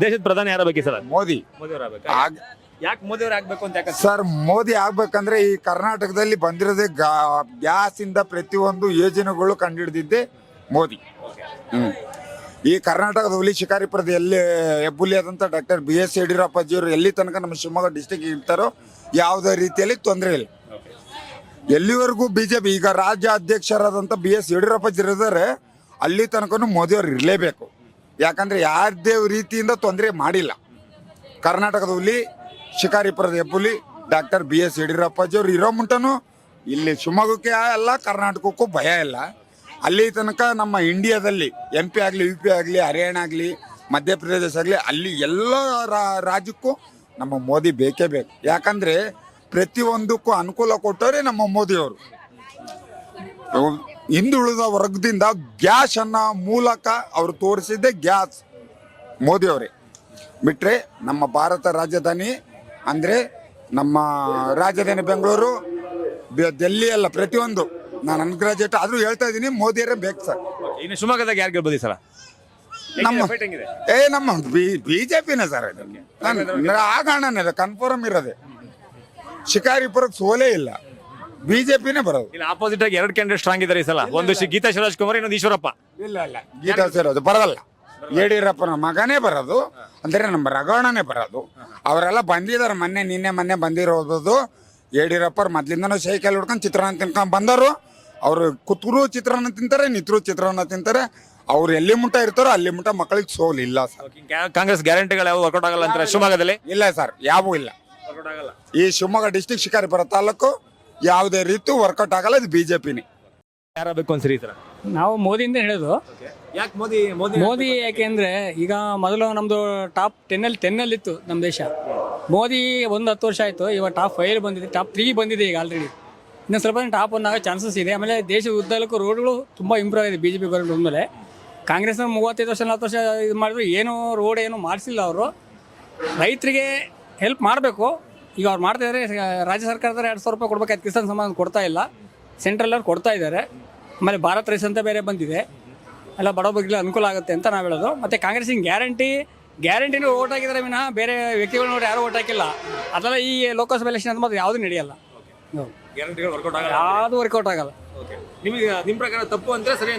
ದೇಶದ ಪ್ರಧಾನಿ ಯಾರ ಬೇಕು ಸರ್ ಮೋದಿ. ಮೋದಿ ಅವ್ರು ಆಗ್ ಯಾಕೆ ಮೋದಿ ಅವ್ರು ಆಗ್ಬೇಕು ಅಂತ ಯಾಕೆ ಸರ್ ಮೋದಿ ಆಗ್ಬೇಕಂದ್ರೆ ಈ ಕರ್ನಾಟಕದಲ್ಲಿ ಬಂದಿರೋದೇ ಗ್ಯಾಸ್ ಇಂದ ಪ್ರತಿಯೊಂದು ಯೋಜನೆಗಳು ಕಂಡುಹಿಡಿದಿದ್ದೆ ಮೋದಿ. ಹ್ಮ್. ಈ ಕರ್ನಾಟಕದ ಹುಲಿ ಶಿಕಾರಿಪುರದ ಎಲ್ಲಿ ಹೆಬ್ಬುಲಿ ಆದಂತ ಡಾಕ್ಟರ್ ಬಿ ಎಸ್ ಯಡಿಯೂರಪ್ಪಾಜಿಯವರು ಎಲ್ಲಿ ತನಕ ನಮ್ಮ ಶಿವಮೊಗ್ಗ ಡಿಸ್ಟಿಕ್ ಇರ್ತಾರೋ ಯಾವುದೇ ರೀತಿಯಲ್ಲಿ ತೊಂದರೆ ಇಲ್ಲ. ಎಲ್ಲಿವರೆಗೂ ಬಿಜೆಪಿ ಈಗ ರಾಜ್ಯ ಅಧ್ಯಕ್ಷರಾದಂಥ ಬಿ ಎಸ್ ಯಡಿಯೂರಪ್ಪಾಜಿ ಇರಿದರೆ ಅಲ್ಲಿ ತನಕನು ಮೋದಿ ಅವರು ಇರಲೇಬೇಕು. ಯಾಕಂದ್ರೆ ಯಾವುದೇ ರೀತಿಯಿಂದ ತೊಂದರೆ ಮಾಡಿಲ್ಲ. ಕರ್ನಾಟಕದ ಹುಲಿ ಶಿಕಾರಿಪುರದ ಹೆಬ್ಬುಲಿ, ಡಾಕ್ಟರ್ ಬಿ ಎಸ್ ಯಡಿಯೂರಪ್ಪಾಜಿ ಅವ್ರು ಇರೋ ಮುಂಟನು ಇಲ್ಲಿ ಶಿವಮೊಗ್ಗಕ್ಕೆ ಅಲ್ಲ ಕರ್ನಾಟಕಕ್ಕೂ ಭಯ ಇಲ್ಲ. ಅಲ್ಲಿ ತನಕ ನಮ್ಮ ಇಂಡಿಯಾದಲ್ಲಿ ಎಂ ಪಿ ಆಗಲಿ, ಯು ಪಿ ಆಗಲಿ, ಹರಿಯಾಣ ಆಗಲಿ, ಮಧ್ಯಪ್ರದೇಶ ಆಗಲಿ, ಅಲ್ಲಿ ಎಲ್ಲ ರಾಜ್ಯಕ್ಕೂ ನಮ್ಮ ಮೋದಿ ಬೇಕೇ ಬೇಕು. ಯಾಕಂದರೆ ಪ್ರತಿಯೊಂದಕ್ಕೂ ಅನುಕೂಲ ಕೊಟ್ಟವರೇ ನಮ್ಮ ಮೋದಿಯವರು. ಹಿಂದುಳಿದ ವರ್ಗದಿಂದ ಗ್ಯಾಸ್ ಅನ್ನೋ ಮೂಲಕ ಅವರು ತೋರಿಸಿದ್ದೆ ಗ್ಯಾಸ್. ಮೋದಿಯವರೇ ಬಿಟ್ಟರೆ ನಮ್ಮ ಭಾರತ ರಾಜಧಾನಿ ಅಂದ್ರೆ ನಮ್ಮ ರಾಜಧಾನಿ ಬೆಂಗಳೂರು ಬೆ- ಡೆಲ್ಲಿ ಅಲ್ಲ ಪ್ರತಿಯೊಂದು. ನಾನು ಅನ್ಗ್ರಾಜುಯೇಟ್ ಆದರೂ ಹೇಳ್ತಾ ಇದ್ದೀನಿ ಮೋದಿಯರೇ ಬೇಕು ಸರ್. ಇನ್ನು ಶಿವಮೊಗ್ಗದಾಗ ಯಾರು ಗೆಲ್ಬೋದು ಈ ಸಲ? ನಮ್ಮ? ಏ ನಮ್ಮ ಬಿ ಬಿಜೆಪಿನೇ ಸರ್ ಇದು. ಆಗೋಣನೇ ಕನ್ಫರ್ಮ್ ಇರೋದೆ. ಶಿಕಾರಿಪುರಕ್ಕೆ ಸೋಲೇ ಇಲ್ಲ. ಬಿಜೆಪಿನೇ ಬರೋದು. ಇಲ್ಲ ಆಪೋಸಿಟ್ ಆಗಿ ಎರಡು ಕ್ಯಾಂಡಿಡೇಟ್ ಸ್ಟ್ರಾಂಗ್ ಇದ್ದಾರೆ ಈ ಸಲ. ಒಂದು ಗೀತಾ ಶಿವರಾಜ್ ಕುಮಾರ್ ಇನ್ನೊಂದು ಈಶ್ವರಪ್ಪ. ಇಲ್ಲ ಇಲ್ಲ. ಗೀತಾ ಸೇರೋದು ಬರೋದಲ್ಲ. ಯಡಿಯೂರಪ್ಪನ ಮಗನೇ ಬರೋದು ಅಂದ್ರೆ ನಮ್ಮ ರಘವಣನೇ ಬರೋದು. ಅವರೆಲ್ಲ ಬಂದಿದ್ದಾರೆ ಮೊನ್ನೆ ನಿನ್ನೆ ಮೊನ್ನೆ ಬಂದಿರೋದು ಯಡಿಯೂರಪ್ಪ ಮೊದ್ಲಿಂದನೂ ಸೈಕಲ್ ಹಿಡ್ಕೊಂಡು ಚಿತ್ರಾನ್ನ ತಿನ್ಕೊಂಡು ಬಂದರು ಅವರು ಕುತ್ರು ಚಿತ್ರಾನ್ನ ತಿಂತಾರೆ ನಿತ್ರು ಚಿತ್ರಾನ್ನ ತಿಂತಾರೆ. ಅವ್ರು ಎಲ್ಲಿ ಮುಟ್ಟ ಇರ್ತಾರೋ ಅಲ್ಲಿ ಮುಟ್ಟ ಮಕ್ಕಳಿಗೆ ಸೋಲ್ ಇಲ್ಲ ಸರ್. ಕಾಂಗ್ರೆಸ್ ಗ್ಯಾರಂಟಿಗಳು ಯಾವ ವರ್ಕೌಟ್ ಆಗಲ್ಲ ಅಂತಾರೆ? ಶಿವಮೊಗ್ಗದಲ್ಲಿ? ಇಲ್ಲ ಸರ್. ಯಾವೂ ಇಲ್ಲ. ಈ ಶಿವಮೊಗ್ಗ ಡಿಸ್ಟಿಕ್ ಶಿಕಾರಿಪುರ ತಾಲೂಕು ಯಾವುದೇ ರೀತಿ ವರ್ಕೌಟ್ ಆಗಲ್ಲ ಇದು ಬಿಜೆಪಿನೇ. ಯಾರ ಬೇಕು ಅನ್ಸರಿ ಈ ತರ ನಾವು ಮೋದಿಯಿಂದ ಹೇಳೋದು. ಯಾಕೆ ಮೋದಿ ಮೋದಿ ಮೋದಿ ಯಾಕೆಂದ್ರೆ ಈಗ ಮೊದಲು ನಮ್ದು ಟಾಪ್ ಟೆನ್ನಲ್ಲಿ ಟೆನ್ನಲ್ಲಿ ಇತ್ತು ನಮ್ಮ ದೇಶ. ಮೋದಿ ಒಂದು ಹತ್ತು ವರ್ಷ ಆಯಿತು ಇವಾಗ ಟಾಪ್ ಫೈವ್ ಬಂದಿದೆ ಟಾಪ್ ತ್ರೀ ಬಂದಿದೆ ಈಗ ಆಲ್ರೆಡಿ ಇನ್ನು ಸ್ವಲ್ಪ ಟಾಪ್ ಒನ್ ಆಗೋ ಚಾನ್ಸಸ್ ಇದೆ. ಆಮೇಲೆ ದೇಶದ ಉದ್ದಲಕ್ಕೂ ರೋಡ್ಗಳು ತುಂಬ ಇಂಪ್ರೂವ್ ಆಗಿದೆ ಬಿ ಜೆ ಪಿ ಗೌರ್ಮೆಂಟ್ ಬಂದಮೇಲೆ ಕಾಂಗ್ರೆಸ್ನ ಮೂವತ್ತೈದು ವರ್ಷ ನಲ್ವತ್ತು ವರ್ಷ ಇದು ಮಾಡಿದ್ರು ಏನೂ ರೋಡ್ ಏನು ಮಾಡಿಸಿಲ್ಲ ಅವರು. ರೈತರಿಗೆ ಹೆಲ್ಪ್ ಮಾಡಬೇಕು ಈಗ ಅವ್ರು ಮಾಡ್ತಾ ಇದ್ದಾರೆ ರಾಜ್ಯ ಸರ್ಕಾರದವ್ರು ಎರಡು ಸಾವಿರ ರೂಪಾಯಿ ಕೊಡ್ಬೇಕಾಯ್ತು ಕಿಸಾನ್ ಸಮಾನ್ ಕೊಡ್ತಾ ಇಲ್ಲ. ಸೆಂಟ್ರಲ್ ಅವ್ರು ಕೊಡ್ತಾ ಇದ್ದಾರೆ ಆಮೇಲೆ ಭಾರತ್ ರೈಸ್ ಅಂತ ಬೇರೆ ಬಂದಿದೆ. ಎಲ್ಲ ಬಡವ ಬಗ್ಗೆ ಅನುಕೂಲ ಆಗುತ್ತೆ ಅಂತ ನಾವು ಹೇಳೋದು. ಮತ್ತು ಕಾಂಗ್ರೆಸ್ಸಿನ ಗ್ಯಾರಂಟಿ ಗ್ಯಾರಂಟಿನೂ ಓಟ್ ಹಾಕಿದ್ರೆ ವಿನಃ ಬೇರೆ ವ್ಯಕ್ತಿಗಳು ನೋಡಿ ಯಾರೂ ಓಟ್ ಹಾಕಿಲ್ಲ. ಅದೆಲ್ಲ ಈ ಲೋಕಸಭೆ ಎಲೆಕ್ಷನ್ ಅಂತ ಮಾತ್ರ ಯಾವುದೂ ನಡೆಯಲ್ಲ. ಗ್ಯಾರಂಟಿಗಳು ವರ್ಕೌಟ್ ಆಗಲ್ಲ. ಯಾವುದು ವರ್ಕೌಟ್ ಆಗಲ್ಲ. ನಿಮಗೆ ನಿಮ್ಮ ಪ್ರಕಾರ ತಪ್ಪು ಅಂದ್ರೆ ಸರಿ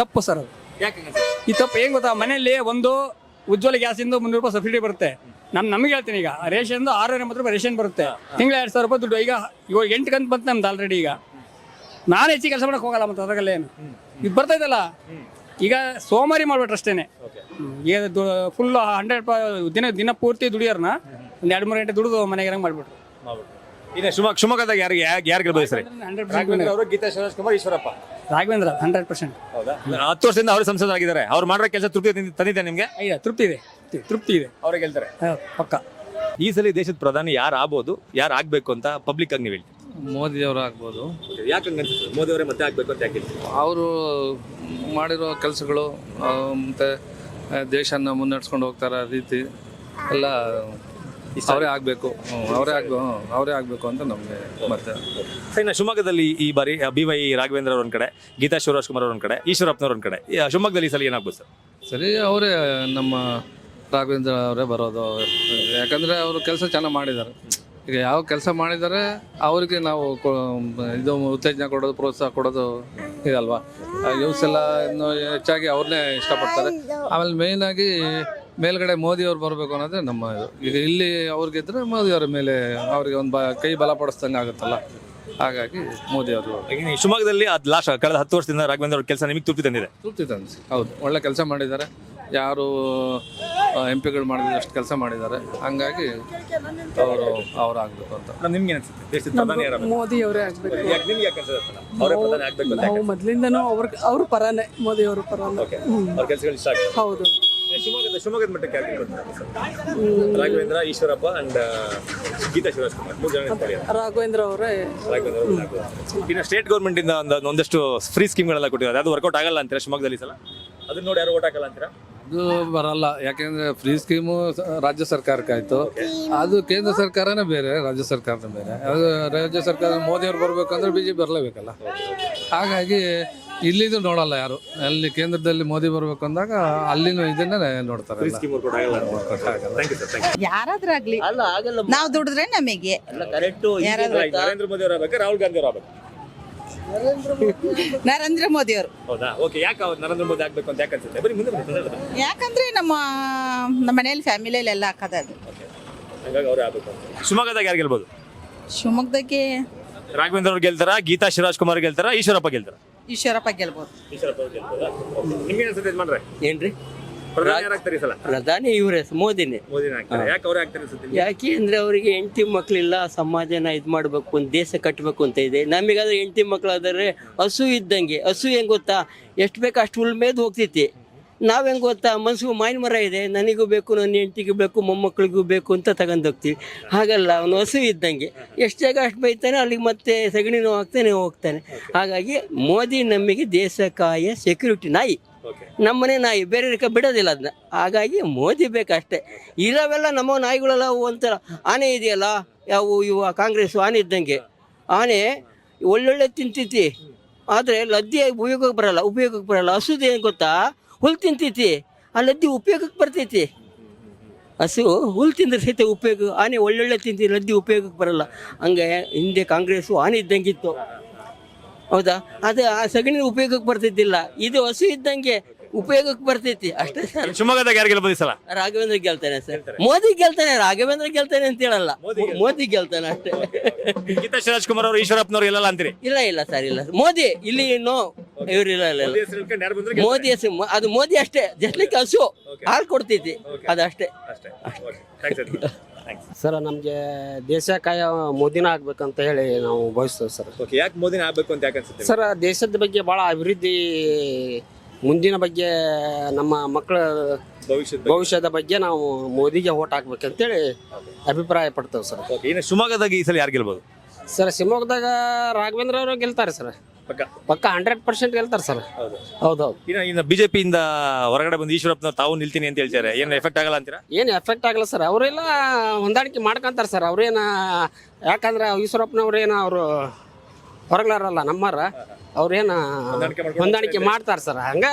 ತಪ್ಪು ಸರ್ ಅದು. ಯಾಕೆ ಈ ತಪ್ಪು ಏನು ಗೊತ್ತಾ? ಮನೆಯಲ್ಲಿ ಒಂದು ಉಜ್ವಲ ಗ್ಯಾಸಿಂದ ಮುನ್ನೂರು ರೂಪಾಯಿ ಸಬ್ಸಿಡಿ ಬರುತ್ತೆ. ನಾನು ನಮಗೆ ಹೇಳ್ತೀನಿ ಈಗ. ರೇಷನ್ ಆರೂರ ಎಂಬತ್ತು ರೂಪಾಯಿ ರೇಷನ್ ಬರುತ್ತೆ. ತಿಂಗಳ ಎರಡು ಸಾವಿರ ರೂಪಾಯಿ ದುಡ್ಡು. ಈಗ ಇವಾಗ ಎಂಟು ಕಂತು ಬಂತು ನಮ್ದು ಆಲ್ರೆಡಿ ಈಗ. ನಾನು ಹೆಚ್ಚಿಗೆ ಕೆಲಸ ಮಾಡಕ್ಕೆ ಹೋಗಲ್ಲ ಮತ್ತೆ ಅದ್ರಾಗಲ್ಲ ಏನು ಇದು ಬರ್ತಾ ಇದಲ್ಲ ಈಗ ಸೋಮಾರಿ ಮಾಡ್ಬಿಟ್ರೆ ಅಷ್ಟೇನೆ. ಈಗ ಫುಲ್ ಹಂಡ್ರೆಡ್ ದಿನ ದಿನ ಪೂರ್ತಿ ದುಡಿಯೋರ್ನ ಒಂದು ಎರಡು ಮೂರು ಗಂಟೆ ದುಡಿದು ಮನೆಗೆ ಹಂಗೆ ಮಾಡಿಬಿಟ್ರು. ಇದೆ ಶಿವಮೊಗ್ಗ ಶಿವಮೊಗ್ಗದಾಗ ಯಾರಿಗೆ ಯಾರು ಗೆಲ್ಬೋದು ಸರಿ ಅವರು ಗೀತಾ ಶಿವರಾಜ್ ಕುಮಾರ್ ಈಶ್ವರಪ್ಪ. ರಾಘವೇಂದ್ರ ಹಂಡ್ರೆಡ್ ಪರ್ಸೆಂಟ್ ಹೌದಾ? ಹತ್ತು ವರ್ಷದಿಂದ ಅವರು ಸಂಸದರಾಗಿದ್ದಾರೆ. ಅವ್ರು ಮಾಡಿರೋ ಕೆಲಸ ತೃಪ್ತಿ ತಂದಿದ್ದೆ ತಂದಿದೆ ನಿಮಗೆ? ತೃಪ್ತಿ ಇದೆ. ತೃಪ್ತಿ- ತೃಪ್ತಿ ಇದೆ. ಅವರೇ ಹೇಳ್ತಾರೆ. ಹೌದು, ಪಕ್ಕ. ಈ ಸಲ ದೇಶದ ಪ್ರಧಾನಿ ಯಾರು ಆಗ್ಬೋದು ಯಾರು ಆಗ್ಬೇಕು ಅಂತ ಪಬ್ಲಿಕ್ ಆಗಿ ನೀವು ಮೋದಿ ಅವರು ಆಗ್ಬೋದು. ಯಾಕೆ ಅನ್ಸುತ್ತೆ ಮೋದಿ ಅವರೇ ಮತ್ತೆ ಆಗ್ಬೇಕು ಅಂತ ಯಾಕೆ ಅವರು ಮಾಡಿರೋ ಕೆಲಸಗಳು ಮತ್ತು ದೇಶನ ಮುನ್ನಡೆಸ್ಕೊಂಡು ಹೋಗ್ತಾರ ರೀತಿ ಎಲ್ಲ ಅವರೇ ಆಗಬೇಕು. ಅವರೇ ಆಗ್ಬೇಕು ಅವರೇ ಆಗಬೇಕು ಅಂತ ನಮಗೆ ಮತ್ತೆ. ಸರ್ ಇನ್ನು ಶಿವಮೊಗ್ಗದಲ್ಲಿ ಈ ಬಾರಿ ಬಿ ವೈ ರಾಘವೇಂದ್ರ ಅವ್ರ ಒಂದ್ ಕಡೆ ಗೀತಾ ಶಿವರಾಜ್ ಕುಮಾರ್ ಅವ್ರ ಒಂದ್ ಕಡೆ ಈಶ್ವರಪ್ಪನವ್ರ ಒಂದ್ ಕಡೆ. ಈ ಶಿವಮೊಗ್ಗದಲ್ಲಿ ಈ ಸಲ ಏನಾಗ್ಬೋದು ಸರ್? ಸರಿ ಅವರೇ ನಮ್ಮ ರಾಘವೇಂದ್ರ ಅವರೇ ಬರೋದು. ಯಾಕಂದರೆ ಅವರು ಕೆಲಸ ಚೆನ್ನಾಗಿ ಮಾಡಿದ್ದಾರೆ. ಈಗ ಯಾವ ಕೆಲಸ ಮಾಡಿದ್ದಾರೆ ಅವರಿಗೆ ನಾವು ಇದು ಉತ್ತೇಜನ ಕೊಡೋದು ಪ್ರೋತ್ಸಾಹ ಕೊಡೋದು ಇದಲ್ವಾ? ಯೂಸ್ ಎಲ್ಲ ಇನ್ನೂ ಹೆಚ್ಚಾಗಿ ಅವ್ರನ್ನೇ ಇಷ್ಟಪಡ್ತಾರೆ. ಆಮೇಲೆ ಮೇಯ್ನಾಗಿ ಮೇಲ್ಗಡೆ ಮೋದಿ ಅವ್ರು ಬರಬೇಕು ಅನ್ನೋದೇ ನಮ್ಮ ಇದು. ಈಗ ಇಲ್ಲಿ ಅವ್ರಿಗಿದ್ರೆ ಮೋದಿ ಅವರ ಮೇಲೆ ಅವರಿಗೆ ಒಂದು ಬ ಕೈ ಬಲಪಡಿಸ್ದಂಗೆ ಆಗುತ್ತಲ್ಲ? ಹಾಗಾಗಿ ಮೋದಿ ಅವರು ಈ ಶಿವಮೊಗ್ಗದಲ್ಲಿ ಅದು ಲಾಸ್ಟ್ ಕಳೆದ ಹತ್ತು ವರ್ಷದಿಂದ ರಾಘವೇಂದ್ರ ಅವ್ರ ಕೆಲಸ ನಿಮಗೆ ತೃಪ್ತಿ ತಂದಿದೆ? ತೃಪ್ತಿ ತಂದಿದೆ. ಹೌದು. ಒಳ್ಳೆ ಕೆಲಸ ಮಾಡಿದ್ದಾರೆ. ಯಾರು ಎಂ ಪಿಗಳು ಮಾಡಿದ್ರು ಅಷ್ಟು ಕೆಲಸ ಮಾಡಿದ್ದಾರೆ. ಹಂಗಾಗಿ ಅವರು ಅವ್ರು ಆಗಬೇಕು ಅಂತ ನಿಮ್ಗೆ ಅನ್ಸುತ್ತೆ ದೇಶದ ಪ್ರಧಾನಿ ಯಾರು ಮೋದಿ ಅವರೇ ಆಗ್ಬೇಕು. ಯಾಕೆ ನಿಮ್ಗೆ ಯಾಕೆ ಅನ್ಸುತ್ತೆ ಅವರೇ ಪ್ರಧಾನಿ ಆಗ್ಬೇಕು ಅಂತ ನಾವು ಮೊದ್ಲಿಂದನೂ ಅವ್ರ ಅವ್ರ ಪರಾನೇ ಮೋದಿ ಅವರ ಪರಾನೇ. ಅವ್ರ ಕೆಲಸಗಳು ಇಷ್ಟ ಆಗುತ್ತೆ ಹೌದು. ಶಿವಮೊಗ್ಗದ ಶಿವಮೊಗ್ಗದ ಮಟ್ಟಕ್ಕೆ ಯಾಕೆ ಬರ್ತಾರೆ ಸರ್? ರಾಘವೇಂದ್ರ ಈಶ್ವರಪ್ಪ ಅಂಡ್ ಗೀತಾ ಶಿವರಾಜ್ ಕುಮಾರ್. ಮೂರು ಜನ ಇರ್ತಾರೆ ರಾಘವೇಂದ್ರ ಅವರೇ. ರಾಘವೇಂದ್ರ ಅವ್ರು ಆಗ್ಬೋದು. ಇನ್ನು ಸ್ಟೇಟ್ ಗೌರ್ಮೆಂಟ್ ಇಂದ ಒಂದು ಒಂದಷ್ಟು ಫ್ರೀ ಸ್ಕೀಮ್ಗಳೆಲ್ಲ ಕೊಟ್ಟಿದ್ದಾರೆ. ಅದು ವರ್ಕೌಟ್ ಆಗಲ್ಲ ಅಂತೀರಾ ಶಿವಮೊಗ್ಗದಲ್ಲಿ ಈ ಸಲ? ಅದನ್ನ ನೋಡಿ ಯಾರು ಓಟ್ ಹಾಕಲ್ಲ ಅಂತೀರಾ? ಅದು ಬರಲ್ಲ. ಯಾಕೆಂದ್ರೆ ಫ್ರೀ ಸ್ಕೀಮು ರಾಜ್ಯ ಸರ್ಕಾರಕ್ಕಾಯ್ತು. ಅದು ಕೇಂದ್ರ ಸರ್ಕಾರನೇ ಬೇರೆ ರಾಜ್ಯ ಸರ್ಕಾರನೇ ಬೇರೆ. ಅದು ರಾಜ್ಯ ಸರ್ಕಾರ ಮೋದಿ ಅವ್ರು ಬರ್ಬೇಕಂದ್ರೆ ಬಿ ಜೆ ಪಿ ಬರಲೇಬೇಕಲ್ಲ. ಹಾಗಾಗಿ ಇಲ್ಲಿದು ನೋಡಲ್ಲ ಯಾರು. ಅಲ್ಲಿ ಕೇಂದ್ರದಲ್ಲಿ ಮೋದಿ ಬರ್ಬೇಕು ಅಂದಾಗ ಅಲ್ಲಿನೂ ಇದನ್ನೇ ನೋಡ್ತಾರೆ ಎಲ್ಲ. ಸ್ಕೀಮ್ ವರ್ಕೌಟ್ ಆಗಲ್ಲ. Thank you sir thank you ಯಾರಾದ್ರಾಗ್ಲಿ ಅಲ್ಲ ಆಗಲ್ಲ. ನಾವು ದುಡಿದ್ರೆ ನಮಗೆ. ಅಲ್ಲ ಕರೆಕ್ಟ್ ನರೇಂದ್ರ ಮೋದಿ ಅವರು ಆಗ್ಬೇಕಾ ರಾಹುಲ್ ಗಾಂಧಿ ಅವರು ಆಗ್ಬೇಕು. ನರೇಂದ್ರ ಮೋದಿ ಅವರು. ಹೌದಾ? ಓಕೆ ಯಾಕೆ ಅವ್ರು ನರೇಂದ್ರ ಮೋದಿ ಆಗ್ಬೇಕು ಅಂತ ಯಾಕೆ ಅನ್ಸುತ್ತೆ? ಬರೀ ಮುಂದೆ ಬನ್ನಿ, ಮಾತಾಡೋಣ. ಯಾಕಂದ್ರೆ ನಮ್ಮ ನಮ್ಮ ಮನೆಯಲ್ಲಿ ಫ್ಯಾಮಿಲಿಯಲ್ಲಿ ಎಲ್ಲ ಹಾಕದಾಗ ಹಂಗಾಗಿ ಅವರೇ ಆಗ್ಬೇಕು ಅಂತ. ಶಿವಮೊಗ್ಗದಾಗ ಯಾರು ಗೆಲ್ಬೋದು? ಶಿವಮೊಗ್ಗದಾಗೆ ರಾಘವೇಂದ್ರ ಅವ್ರು ಗೆಲ್ತಾರ? ಗೀತಾ ಶಿವರಾಜ್ ಕುಮಾರ್ ಗೆಲ್ತಾರ? ಈಶ್ವರಪ್ಪ ಗೆಲ್ತಾರ? ಈಶ್ವರಪ್ಪ ಗೆಲ್ಬೋದು. ಈಶ್ವರಪ್ಪ ಅವ್ರು ಗೆಲ್ಬೋದಾ? ನಿಮ್ಗೆ ಅನ್ಸುತ್ತೆ ಯಜಮಾನ್ರೆ? ಏನ್ರಿ? ಪ್ರಧಾನಿ ಯಾರಾಗ್ತಾರೆ ಈ ಸಲ? ಪ್ರಧಾನಿ ಇವರೇ ಮೋದಿನೇ. ಮೋದಿನ ಆಗ್ತಾರೆ. ಯಾಕೆ ಅವ್ರೇ ಆಗ್ತಾರೆ ಅನ್ಸುತ್ತೆ ನಿಮ್ಗೆ? ಯಾಕೆ ಅಂದ್ರೆ ಅವರಿಗೆ ಹೆಂಡತಿ ಮಕ್ಕಳಿಲ್ಲ ಸಮಾಜನ ಇದು ಮಾಡಬೇಕು ಒಂದು ದೇಶ ಕಟ್ಟಬೇಕು ಅಂತ ಇದೆ. ನಮಗಾದ್ರೆ ಹೆಂಡತಿ ಮಕ್ಕಳಾದರೆ ಹಸು ಇದ್ದಂಗೆ. ಹಸು ಹೆಂಗ್ ಗೊತ್ತಾ? ಎಷ್ಟು ಬೇಕು ಅಷ್ಟು ಹುಲ್ ಮೇದ್ ಹೋಗ್ತೈತಿ. ನಾವ್ ಹೆಂಗ್ ಗೊತ್ತಾ? ಮನ್ಸಿಗೂ ಮಾಯಿನ ಮರ ಇದೆ. ನನಗೂ ಬೇಕು ನನ್ನ ಹೆಂಡತಿಗೂ ಬೇಕು ಮೊಮ್ಮಕ್ಕಳಿಗೂ ಬೇಕು ಅಂತ ತಗೊಂಡ್ ಹೋಗ್ತೀವಿ. ಹಾಗಲ್ಲ ಅವನು ಹಸು ಇದ್ದಂಗೆ. ಎಷ್ಟು ಜಾಗ ಅಷ್ಟು ಬೈತಾನೆ ಅಲ್ಲಿಗೆ ಮತ್ತೆ ಸಗಣಿನೂ ಹಾಕ್ತಾನೆ ಹೋಗ್ತಾನೆ. ಹಾಗಾಗಿ ಮೋದಿ ನಮಗೆ ದೇಶ ಕಾಯ ಸೆಕ್ಯೂರಿಟಿ ನಾಯಿ. ನಮ್ಮನೆ ನಾಯಿ, ಬೇರೆ ಬಿಡೋದಿಲ್ಲ ಅದನ್ನ ಹಾಗಾಗಿ ಮೋದಿ ಬೇಕಷ್ಟೇ. ಇರೋವೆಲ್ಲ ನಮ್ಮ ನಾಯಿಗಳೆಲ್ಲ ಒಂಥರ ಆನೆ ಇದೆಯಲ್ಲ ಯಾವ ಇವ ಕಾಂಗ್ರೆಸ್ ಆನೆ ಇದ್ದಂಗೆ. ಆನೆ ಒಳ್ಳೊಳ್ಳೆ ತಿಂತೈತಿ. ಆದರೆ ಲದ್ದಿ ಉಪಯೋಗಕ್ಕೆ ಬರಲ್ಲ ಉಪಯೋಗಕ್ಕೆ ಬರಲ್ಲ. ಹಸುದು ಏನು ಗೊತ್ತಾ? ಹುಲ್ ತಿಂತೈತಿ. ಆ ಲದ್ದಿ ಉಪಯೋಗಕ್ಕೆ ಬರ್ತೈತಿ. ಹಸು ಹುಲ್ ತಿಂದ್ರೆ ಸಹಿತ ಉಪಯೋಗ, ಆನೆ ಒಳ್ಳೊಳ್ಳೆ ತಿಂತಿ, ಲದ್ದಿ ಉಪಯೋಗಕ್ಕೆ ಬರಲ್ಲ. ಹಂಗೆ ಹಿಂದೆ ಕಾಂಗ್ರೆಸ್ಸು ಆನೆ ಇದ್ದಂಗಿತ್ತು ಹೌದಾ? ಅದು ಆ ಸಗಣಿ ಉಪಯೋಗಕ್ಕೆ ಬರ್ತಿದ್ದಿಲ್ಲ. ಇದು ಹಸು ಇದ್ದಂಗೆ ಉಪಯೋಗಕ್ಕೆ ಬರ್ತೈತಿ ಅಷ್ಟೇ ಸರ್. ಶಿವಮೊಗ್ಗದಾಗ ಯಾರು ಗೆಲ್ಬೋದು ಈ ಸಲ? ರಾಘವೇಂದ್ರ ಗೆಲ್ತಾನೆ ಸರ್. ಮೋದಿ ಗೆಲ್ತಾನೆ ರಾಘವೇಂದ್ರ ಗೆಲ್ತಾನೆ ಅಂತ ಹೇಳಲ್ಲ. ಮೋದಿ ಗೆಲ್ತಾನೆ ಅಷ್ಟೇ. ಗೀತಾ ಶಿರಾಜ್ ಕುಮಾರ್ ಅವರು ಈಶ್ವರಪ್ಪನವ್ರು ಇಲ್ಲ ಅಂತೀರಿ? ಇಲ್ಲ ಇಲ್ಲ ಸರ್ ಇಲ್ಲ. ಮೋದಿ ಇಲ್ಲಿ ನೋ ಇವ್ರು ಇಲ್ಲ ಇಲ್ಲ ಮೋದಿ ಹೆಸರು ಅದು ಮೋದಿ ಅಷ್ಟೇ. ಜಸ್ಟ್ ಲೈಕ್ ಹಸು ಹಾಲು ಕೊಡ್ತೈತಿ ಅದಷ್ಟೇ ಅಷ್ಟೇ. ಥ್ಯಾಂಕ್ಸ್ ಸರ್ ನಮಗೆ ದೇಶ ಕಾಯ ಮೋದಿನ ಆಗ್ಬೇಕಂತ ಹೇಳಿ ನಾವು ಬಯಸ್ತೇವೆ ಸರ್. ಓಕೆ ಯಾಕೆ ಮೋದಿನ ಆಗ್ಬೇಕು ಅಂತ ಯಾಕೆ ಅನ್ಸುತ್ತೆ ಸರ್ ದೇಶದ ಬಗ್ಗೆ ಭಾಳ ಅಭಿವೃದ್ಧಿ ಮುಂದಿನ ಬಗ್ಗೆ ನಮ್ಮ ಮಕ್ಕಳ ಭವಿಷ್ಯದ ಭವಿಷ್ಯದ ಬಗ್ಗೆ ನಾವು ಮೋದಿಗೆ ಓಟ್ ಹಾಕ್ಬೇಕಂತೇಳಿ ಅಭಿಪ್ರಾಯ ಪಡ್ತೇವೆ ಸರ್. ಓಕೆ ಇನ್ನು ಶಿವಮೊಗ್ಗದಾಗ ಈ ಸಲ ಯಾರು ಗೆಲ್ಬೋದು? ಸರ್ ಶಿವಮೊಗ್ಗದಾಗ ರಾಘವೇಂದ್ರ ಅವರು ಗೆಲ್ತಾರೆ ಸರ್. ಪಕ್ಕ. ಪಕ್ಕ ಹಂಡ್ರೆಡ್ ಪರ್ಸೆಂಟ್ ಗೆಲ್ತಾರೆ ಸರ್. ಹೌದು. ಹೌದೌದು ಇನ್ನು ಇನ್ನು ಬಿಜೆಪಿಯಿಂದ ಹೊರಗಡೆ ಬಂದು ಈಶ್ವರಪ್ಪನ ತಾವು ನಿಲ್ತೀನಿ ಅಂತ ಹೇಳ್ತಾರೆ ಏನು ಎಫೆಕ್ಟ್ ಆಗಲ್ಲ ಅಂತೀರಾ? ಏನು ಎಫೆಕ್ಟ್ ಆಗಲ್ಲ ಸರ್. ಅವರೆಲ್ಲ ಹೊಂದಾಣಿಕೆ ಮಾಡ್ಕೊಂತಾರೆ ಸರ್. ಅವ್ರೇನ ಯಾಕಂದ್ರೆ ಈಶ್ವರಪ್ಪನವ್ರೇನು ಅವರು ಹೊರಗ್ಲಾರಲ್ಲ ನಮ್ಮರ ಅವ್ರೇನು ಹೊಂದಾಣಿಕೆ ಹೊಂದಾಣಿಕೆ ಮಾಡ್ತಾರೆ ಸರ್. ಹಂಗ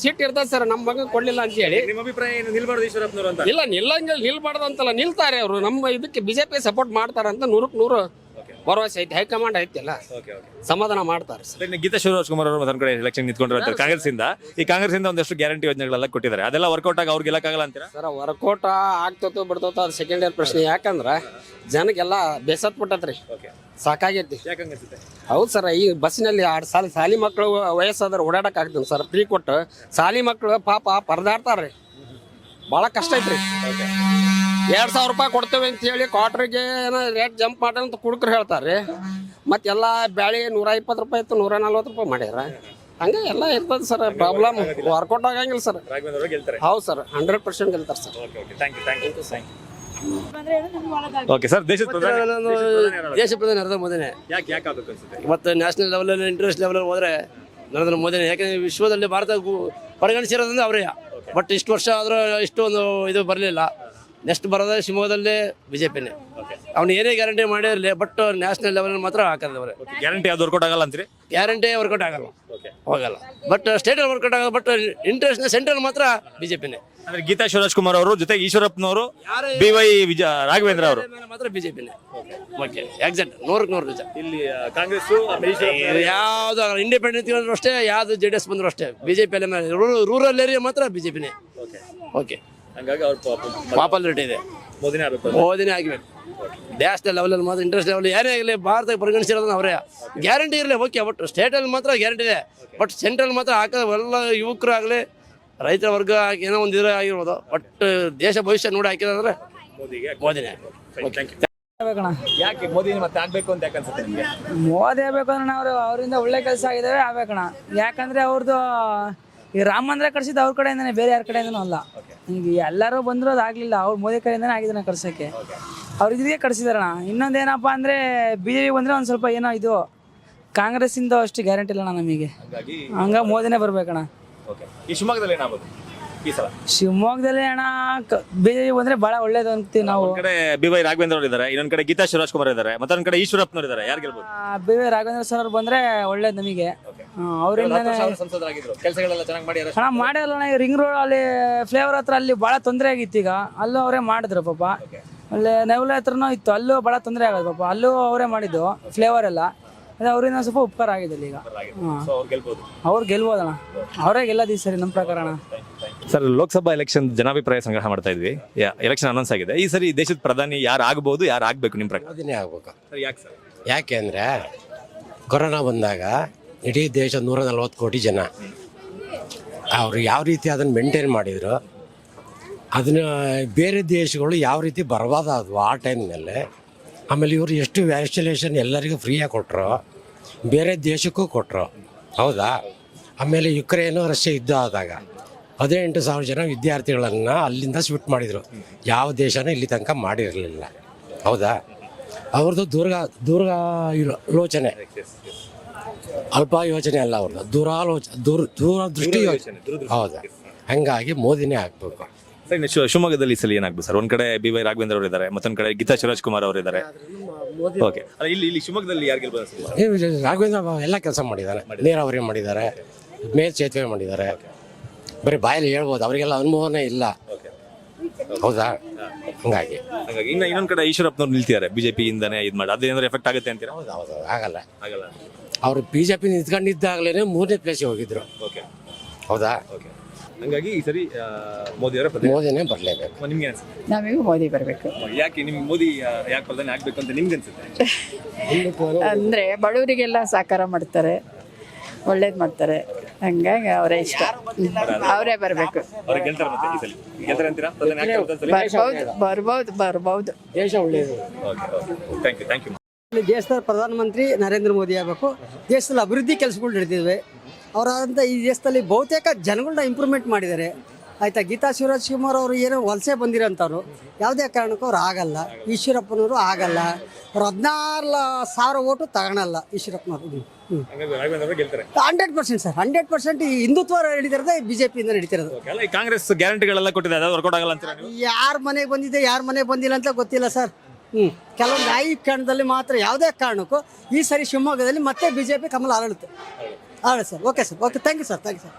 ಸೀಟ್ ಇರ್ತದೆ ಸರ್. ನಮ್ಮ ಮಗ ಕೊಡ್ಲಿಲ್ಲ ಅಂತ ಹೇಳಿ. ನಿಮ್ಮ ಅಭಿಪ್ರಾಯ ಏನು? ನಿಲ್ಬಾರ್ದು ಈಶ್ವರಪ್ಪನವ್ರು ಅಂತ. ಇಲ್ಲ ನಿಲ್ಲಂಗಿಲ್ಲ ನಿಲ್ಬಾರ್ದು ಅಂತಲ್ಲ. ನಿಲ್ತಾರೆ ಅವರು. ನಮ್ಮ ಇದಕ್ಕೆ ಬಿಜೆಪಿ ಸಪೋರ್ಟ್ ಮಾಡ್ತಾರೆ ಅಂತ ನೂರಕ್ಕೆ ನೂರು ಭರವಸೆ ಐತಿ ಹೈಕಮಾಂಡ್ ಐತಿಲ್ಲ ಸಮಾಧಾನ ಮಾಡ್ತಾರೆ ಸರ್. ಗೀತಾ ಶಿವರಾಜ್ ಕುಮಾರ್ ಅವರು ಕಡೆ ಎಲೆಕ್ಷನ್ ನಿಂತ್ಕೊಂಡ್ರು ಅಂತ ಕಾಂಗ್ರೆಸ್ ಇಂದ ಈ ಕಾಂಗ್ರೆಸ್ ಇಂದ ಒಂದಷ್ಟು ಗ್ಯಾರಂಟಿ ಯೋಜನೆಗಳೆಲ್ಲ ಕೊಟ್ಟಿದ್ದಾರೆ. ಅದೆಲ್ಲ ವರ್ಕೌಟ್ ಆಗಿ ಅವ್ರಿಗೆ ಗೆಲ್ಲಕ್ಕಾಗಲ್ಲ ಅಂತೀರಾ? ಸರ್ ವರ್ಕೌಟ್ ಆಗ್ತತೋ ಬಿಡ್ತತೋ ಅದು ಸೆಕೆಂಡ್ ಇಯರ್ ಪ್ರಶ್ನೆ. ಯಾಕಂದ್ರೆ ಜನಕ್ಕೆಲ್ಲ ಬೇಸತ್ ಬಿಟ್ಟತ್ರಿ. ಓಕೆ ಸಾಕಾಗೈತಿ. ಹೌದು ಸರ್ ಈ ಬಸ್ಸಿನಲ್ಲಿ ಎರಡು ಸಾಲಿ ಸಾಲಿ ಮಕ್ಕಳು ವಯಸ್ಸಾದ್ರೆ ಓಡಾಡಕ್ ಆಗ್ತದೆ ಸರ್. ಫ್ರೀ ಕೊಟ್ಟು ಸಾಲಿ ಮಕ್ಕಳು ಪಾಪ ಪರದಾಡ್ತಾರ್ರಿ. ಭಾಳ ಕಷ್ಟ ಐತ್ರಿ. ಎರಡು ಸಾವಿರ ರೂಪಾಯಿ ಕೊಡ್ತೇವೆ ಅಂತ ಹೇಳಿ ಕ್ವಾರ್ಟರ್ಗೆ ಏನೋ ರೇಟ್ ಜಂಪ್ ಮಾಡ್ರಿ ಅಂತ ಕುಡುಕರು ಹೇಳ್ತಾರೆ ಮತ್ತೆಲ್ಲ ಬ್ಯಾಳಿ ನೂರ ಇಪ್ಪತ್ತು ರೂಪಾಯಿ ಇತ್ತು ನೂರ ನಲ್ವತ್ತು ರೂಪಾಯಿ ಮಾಡ್ಯಾರ. ಹಂಗೆ ಎಲ್ಲ ಇರ್ತದೆ ಸರ್ ಪ್ರಾಬ್ಲಮ್ ವರ್ಕೌಟ್ ಆಗಂಗಿಲ್ಲ ಸರ್ ಹೌದು ಸರ್ ಹಂಡ್ರೆಡ್ ಪರ್ಸೆಂಟ್ ಗೆಲ್ತಾರೆ sir okay okay thank you thank you thank you okay sir ದೇಶದ? ದೇಶ ಪ್ರಧಾನಿ ನರೇಂದ್ರ ಮೋದಿನೇ. ಯಾಕೆ ಯಾಕೆ ಆಗ್ಬೇಕು ಅನ್ಸುತ್ತೆ? ಮತ್ತು ನ್ಯಾಷನಲ್ ಲೆವೆಲಲ್ಲಿ ಇಂಟರ್ನ್ಯಾಷನಲ್ ಲೆವೆಲಲ್ಲಿ ಹೋದರೆ ನರೇಂದ್ರ ಮೋದಿನೇ. ಯಾಕಂದ್ರೆ ವಿಶ್ವದಲ್ಲಿ ಭಾರತ ಪರಿಗಣಿಸಿರೋದಂದ್ರೆ ಪರಿಗಣಿಸಿರೋದ್ರಿಂದ ಅವರೇ. ಬಟ್ ಇಷ್ಟು ವರ್ಷ ಆದರೂ ಇಷ್ಟೊಂದು ಇದು ಬರಲಿಲ್ಲ. ನೆಕ್ಸ್ಟ್ ಬರೋದೇ ಶಿವಮೊಗ್ಗದಲ್ಲಿ ಬಿಜೆಪಿನೇ. ಅವ್ನು ಏನೇ ಗ್ಯಾರಂಟಿ ಮಾಡಿರಲಿ ಬಟ್ ನ್ಯಾಷನಲ್ ಲೆವೆಲ್ ಮಾತ್ರ ಹಾಕಲ್ಲ ಅವರೇ ಗ್ಯಾರಂಟಿ ಅದು ವರ್ಕೌಟ್ ಆಗಲ್ಲ ಅಂತೀರಿ? ಗ್ಯಾರಂಟಿ ವರ್ಕೌಟ್ ಆಗಲ್ಲ. ಓಕೆ ಹೋಗಲ್ಲ. ಬಟ್ ಸ್ಟೇಟಲ್ಲಿ ವರ್ಕೌಟ್ ಆಗಲ್ಲ ಬಟ್ ಇಂಟರ್ನ್ಯಾಷನಲ್ ಸೆಂಟ್ರಲ್ ಮಾತ್ರ ಬಿಜೆಪಿನೇ. ಅಂದ್ರೆ ಗೀತಾ ಶಿವರಾಜ್ ಕುಮಾರ್ ಅವರು ಜೊತೆಗೆ ಈಶ್ವರಪ್ಪನವರು ಬಿ ವೈ ವಿಜಯ ರಾಘವೇಂದ್ರ ಅವರು. ಮಾತ್ರ ಬಿಜೆಪಿನೇ. ಓಕೆ ಎಕ್ಸಾಕ್ಟ್ ನೂರಕ್ಕೆ ನೂರು ನಿಜ. ಇಲ್ಲಿ ಕಾಂಗ್ರೆಸ್ ಯಾವ್ದು ಇಂಡಿಪೆಂಡೆಂಟ್ ಅಷ್ಟೇ ಯಾವ್ದು ಜೆ ಡಿ ಎಸ್ ಬಂದ್ರು ಅಷ್ಟೇ. ಬಿಜೆಪಿ ರೂರಲ್ ಏರಿಯಾ ಮಾತ್ರ ಬಿಜೆಪಿನೇ. ಓಕೆ ಹಂಗಾಗಿ ಅವ್ರು ಪಾಪಾಲಿಟಿ ಇದೆ ಮೋದಿನೇ ಆಗ್ಬೇಕು ಮೋದಿನೇ ಆಗಬೇಕು ನ್ಯಾಷನಲ್ ಲೆವೆಲಲ್ಲಿ ಮಾತ್ರ ಇಂಟ್ರೆಸ್ಟ್ ಲೆವೆಲ್ ಯಾರೇ ಆಗಲಿ ಭಾರತ ಪರಿಗಣಿಸಿರೋದನ್ನ ಅವರೇ. ಗ್ಯಾರಂಟಿ ಇರಲಿ ಓಕೆ ಬಟ್ ಸ್ಟೇಟಲ್ಲಿ ಮಾತ್ರ ಗ್ಯಾರಂಟಿ ಇದೆ. ಬಟ್ ಸೆಂಟ್ರಲ್ ಮಾತ್ರ ಹಾಕೋದು ಎಲ್ಲ ಯುವಕರು ಆಗಲಿ ರೈತರ ವರ್ಗ ಏನೋ ಒಂದು ಇದ್ರೆ ಆಗಿರ್ಬೋದು. ಬಟ್ ದೇಶ ಭವಿಷ್ಯ ನೋಡಿ ಹಾಕಿದ್ರೆ ಮೋದಿಗೆ ಮೋದಿನೇ. ಯಾಕೆ ಮೋದಿ ಮತ್ತೆ ಆಗ್ಬೇಕು ಅಂತ ಯಾಕೆ ಅನ್ಸುತ್ತೆ ನಿಮಗೆ? ಮೋದಿ ಆಗ್ಬೇಕು ಅಂದ್ರೆ ನಾವು ಅವರಿಂದ ಒಳ್ಳೆ ಕೆಲಸ ಆಗಿದಾವೆ ಆಗ್ಬೇಕಣ್ಣ. ಯಾಕಂದ್ರೆ ಅವ್ರದ್ದು ಈ ರಾಮ ಮಂದಿರ ಕಟ್ಸಿದ್ದು ಅವ್ರ ಕಡೆಯಿಂದನೇ ಬೇರೆ ಯಾರ ಕಡೆಯಿಂದನೂ ಅಲ್ಲ. ಈಗ ಎಲ್ಲರೂ ಬಂದರೂ ಅದಾಗಲಿಲ್ಲ ಅವ್ರು ಮೋದಿ ಕಡೆಯಿಂದನೇ ಆಗಿದ್ದಾನೆ ಕಳ್ಸೋಕ್ಕೆ ಅವ್ರು ಇದಕ್ಕೆ ಇನ್ನೊಂದು ಇನ್ನೊಂದೇನಪ್ಪ ಅಂದರೆ ಬಿ ಜೆ ಪಿ ಬಂದರೆ ಒಂದು ಸ್ವಲ್ಪ ಏನೋ ಇದು ಕಾಂಗ್ರೆಸ್ಸಿಂದ ಅಷ್ಟು ಗ್ಯಾರಂಟಿ ಇಲ್ಲಣ್ಣ ನಮಗೆ. ಹಂಗಾಗಿ ಹಂಗ ಮೋದಿನೇ ಬರ್ಬೇಕಣ್ಣ ಓಕೆ ಈ ಶಿವಮೊಗ್ಗದಲ್ಲಿ ಏನಾಗ್ಬೋದು ಈ ಸಲ? ಶಿವಮೊಗ್ಗದಲ್ಲಿ ಅಣ್ಣ ಬಿ ಜೆ ಪಿ ಬಂದರೆ ಭಾಳ ಒಳ್ಳೇದು ಅಂತೀವಿ ನಾವು. ಒಂದ್ ಕಡೆ ಬಿ ವೈ ರಾಘವೇಂದ್ರ ಅವರು ಇದ್ದಾರೆ ಇನ್ನೊಂದ್ ಕಡೆ ಗೀತಾ ಶಿವರಾಜ್ ಕುಮಾರ್ ಇದ್ದಾರೆ ಮತ್ತೊಂದ್ ಕಡೆ ಈಶ್ವರಪ್ಪನವರು ಇದ್ದಾರೆ ಯಾರು ಗೆಲ್ಬೋದು? ಬಿ ವೈ ರಾಘವೇಂದ್ರ ಸರ್ ಅವ್ರು ಬಂದ್ರೆ ಒಳ್ಳೇದು ನಮಗೆ. ಅವರಿಂದ ಸಂಸದರಾಗಿದ್ರು. ಕೆಲಸಗಳೆಲ್ಲ ಚೆನ್ನಾಗಿ ಮಾಡ್ಯಾರಲ್ಲ ಈಗ ರಿಂಗ್ ರೋಡ್ ಅಲ್ಲಿ ಫ್ಲೇವರ್ ಹತ್ರ ಅಲ್ಲಿ ಭಾಳ ತೊಂದರೆ ಆಗಿತ್ತು ಈಗ. ಅಲ್ಲೂ ಅವರೇ ಮಾಡಿದ್ರು ಪಾಪ. ಅಲ್ಲಿ ನೆವಲ ಹತ್ರನೂ ಇತ್ತು ಅಲ್ಲೂ ಭಾಳ ತೊಂದರೆ ಆಗೋದು ಪಾಪ. ಅಲ್ಲೂ ಅವರೇ ಮಾಡಿದ್ದು ಫ್ಲೇವರ್ ಎಲ್ಲ. ಅದೇ ಅವರಿಂದ ಸ್ವಲ್ಪ ಉಪಕಾರ ಆಗಿದೆ ಈಗ. ಅವ್ರು ಗೆಲ್ಬೋದು. ಅವ್ರು ಗೆಲ್ಬೋದಣ್ಣ. ಅವರೇ ಗೆಲ್ಲದಿ ಸರಿ ನಮ್ಮ ಪ್ರಕಾರ ಅಣ್ಣ. ಸರ್ ಲೋಕಸಭಾ ಎಲೆಕ್ಷನ್ ಜನಾಭಿಪ್ರಾಯ ಸಂಗ್ರಹ ಮಾಡ್ತಾ ಇದ್ವಿ. ಎಲೆಕ್ಷನ್ ಅನೌನ್ಸ್ ಆಗಿದೆ. ಈ ಸರಿ ದೇಶದ ಪ್ರಧಾನಿ ಯಾರು ಆಗ್ಬೋದು ಯಾರು ಆಗ್ಬೇಕು ನಿಮ್ಮ ಪ್ರಕಾರ? ಮೋದಿನೇ ಆಗ್ಬೇಕು. ಯಾಕೆ ಸರ್? ಯಾಕೆ ಅಂದರೆ ಕೊರೋನಾ ಬಂದಾಗ ಇಡೀ ದೇಶ ನೂರ ನಲ್ವತ್ತು ಕೋಟಿ ಜನ. ಅವರು ಯಾವ ರೀತಿ ಅದನ್ನು ಮೇಂಟೈನ್ ಮಾಡಿದ್ರು, ಅದನ್ನ ಬೇರೆ ದೇಶಗಳು ಯಾವ ರೀತಿ ಬರಬಾರ್ದಾದ್ವು ಆ ಟೈಮ್ನಲ್ಲಿ ಆಮೇಲೆ ಇವರು ಎಷ್ಟು ವ್ಯಾಕ್ಸಿನೇಷನ್ ಎಲ್ಲರಿಗೂ ಫ್ರೀಯಾಗಿ ಕೊಟ್ಟರು ಬೇರೆ ದೇಶಕ್ಕೂ ಕೊಟ್ಟರು ಹೌದಾ? ಆಮೇಲೆ ಯುಕ್ರೇನು ರಷ್ಯಾ ಯುದ್ಧ ಆದಾಗ ಹದಿನೆಂಟು ಸಾವಿರ ಜನ ವಿದ್ಯಾರ್ಥಿಗಳನ್ನು ಅಲ್ಲಿಂದ ಶಿಫ್ಟ್ ಮಾಡಿದರು. ಯಾವ ದೇಶನೂ ಇಲ್ಲಿ ತನಕ ಮಾಡಿರಲಿಲ್ಲ. ಹೌದಾ? ಅವ್ರದ್ದು ದುರ್ಗ, ದೂರ್ಗ ಇರೋ- ಲೋಚನೆ. ಅಲ್ಪ ಯೋಚನೆ ಅಲ್ಲ ಅವ್ರದ್ದು. ದುರಾಲೋಚ ದೂರ ದೂರದೃಷ್ಟಿ. ಯೋಚನೆ ಹೌದಾ. ಹಂಗಾಗಿ ಮೋದಿನೇ ಆಗ್ಬೇಕು. ಸರ್ ಇನ್ನು ಶಿವ- ಶಿವಮೊಗ್ಗದಲ್ಲಿ ಈ ಸಲ ಏನಾಗ್ಬೇಕು ಸರ್? ಒಂದ್ ಕಡೆ ಬಿ ವೈ ರಾಘವೇಂದ್ರ ಅವರು ಇದ್ದಾರೆ ಮತ್ತೊಂದ್ ಕಡೆ ಗೀತಾ ಶಿವರಾಜ್ ಕುಮಾರ್ ಅವರು ಇದ್ದಾರೆ ಓಕೆ ಇಲ್ಲಿ ಇಲ್ಲಿ ಶಿವಮೊಗ್ಗದಲ್ಲಿ ಯಾರು ಗೆಲ್ಬೋದು ಸರ್? ರಾಘವೇಂದ್ರ ಬಾಬು ಎಲ್ಲ ಕೆಲಸ ಮಾಡಿದ್ದಾರೆ. ನೀರಾವರಿ ಮಾಡಿದ್ದಾರೆ. ಮೇಲ್ ಸೇತುವೆ ಮಾಡಿದ್ದಾರೆ. ಬರೀ ಬಾಯಲ್ಲಿ ಹೇಳ್ಬೋದು ಅವರಿಗೆಲ್ಲ ಅನುಭವನೇ ಇಲ್ಲ. ಹೌದಾ? ಹಂಗಾಗಿ. ಹಾಗಾಗಿ ಇನ್ನು ಇನ್ನೊಂದ್ ಕಡೆ ಈಶ್ವರಪ್ಪನವ್ರು ನಿಲ್ತಿದ್ದಾರೆ. ಬಿಜೆಪಿ ಇಂದಾನೆ ಇದು ಮಾಡಿ. ಅದೇನಾದ್ರು ಎಫೆಕ್ಟ್ ಆಗುತ್ತೆ ಅಂತೀರಾ? ಹೌದು ಹೌದು ಆಗಲ್ಲ. ಆಗಲ್ಲ. ಅವರು ಬಿ ಜೆ ಪಿ ನಿಂತ್ಕೊಂಡಿದ್ದಾಗಲೇ ಮೂರನೇ ಪ್ಲೇಸ್ ಹೋಗಿದ್ರು. ಓಕೆ ಹೌದಾ? ಓಕೆ ಹಂಗಾಗಿ ಈ ಸರಿ ಆ, ಮೋದಿ ಅವರ ಪ್ರಧಾನಿ ಮೋದಿನೇ ಬರಲೇಬೇಕು. ನಿಮ್ಗೆ ಅನ್ಸುತ್ತೆ? ನಮಗೂ ಮೋದಿ ಬರಬೇಕು. ಯಾಕೆ ನಿಮ್ಗೆ ಮೋದಿ ಯಾಕೆ ಪ್ರಧಾನಿ ಆಗ್ಬೇಕು ಅಂತ ನಿಮ್ಗೆ ಅನ್ಸುತ್ತೆ? ಅಂದ್ರೆ ಬಡವರಿಗೆಲ್ಲ ಸಹಕಾರ ಮಾಡ್ತಾರೆ. ಒಳ್ಳೇದು ಮಾಡ್ತಾರೆ. ಹಂಗಾಗಿ ಅವರೇ ಇಷ್ಟ. ಅವರೇ ಬರಬೇಕು. ಅವ್ರಿಗೆ ಗೆಲ್ತಾರೆ ಮತ್ತೆ ಈ ಸಲ. ಗೆಲ್ತಾರೆ ಅಂತೀರಾ? ಪ್ರಧಾನಿ ಆಗ್ತಾರೆ ಬರ್ಬೋದು ಬರ್ಬೋದು ಬರ್ಬೋದು. ದೇಶ ಒಳ್ಳೇದು. Okay okay thank you thank you ದೇಶದ ಪ್ರಧಾನಮಂತ್ರಿ ನರೇಂದ್ರ ಮೋದಿ ಆಗಬೇಕು. ದೇಶದಲ್ಲಿ ಅಭಿವೃದ್ಧಿ ಕೆಲಸಗಳು ನಡೆದಿವೆ ಅವರಾದಂಥ ಈ ದೇಶದಲ್ಲಿ ಬಹುತೇಕ ಜನಗಳನ್ನ ಇಂಪ್ರೂವ್ಮೆಂಟ್ ಮಾಡಿದ್ದಾರೆ. ಆಯ್ತಾ ಗೀತಾ ಶಿವರಾಜ್ ಕುಮಾರ್ ಅವರು ಏನೋ ವಲಸೆ ಬಂದಿರೋಂಥವ್ರು. ಯಾವುದೇ ಕಾರಣಕ್ಕೂ ಅವ್ರು ಆಗಲ್ಲ. ಈಶ್ವರಪ್ಪನವರು ಆಗಲ್ಲ. ಅವ್ರು ಹದಿನಾರು ಸಾವಿರ ಓಟು ತಗೊಳಲ್ಲ ಈಶ್ವರಪ್ಪನವರು. ಹ್ಞೂ hundred percent sir. Hundred percent ಈ ಹಿಂದುತ್ವ ನಡೀತಿರೋದೇ. ಬಿ ಜೆ ಪಿಯಿಂದ ನಡೀತಿರೋದು ಕಾಂಗ್ರೆಸ್ ಗ್ಯಾರಂಟಿಗಳೆಲ್ಲ ಕೊಟ್ಟಿದೆ ಯಾರ ಮನೆಗೆ ಬಂದಿದೆ ಯಾರು ಮನೆಗೆ ಬಂದಿಲ್ಲ ಅಂತ ಗೊತ್ತಿಲ್ಲ ಸರ್. ಕೆಲವೊಂದು ಐದು ಕಾರಣದಲ್ಲಿ ಮಾತ್ರ ಯಾವುದೇ ಕಾರಣಕ್ಕೂ ಈ ಸರಿ ಶಿವಮೊಗ್ಗದಲ್ಲಿ ಮತ್ತೆ ಬಿಜೆಪಿ ಕಮಲ ಆಡಳುತ್ತೆ ಆಡಳು sir. Okay sir okay thank you sir thank you sir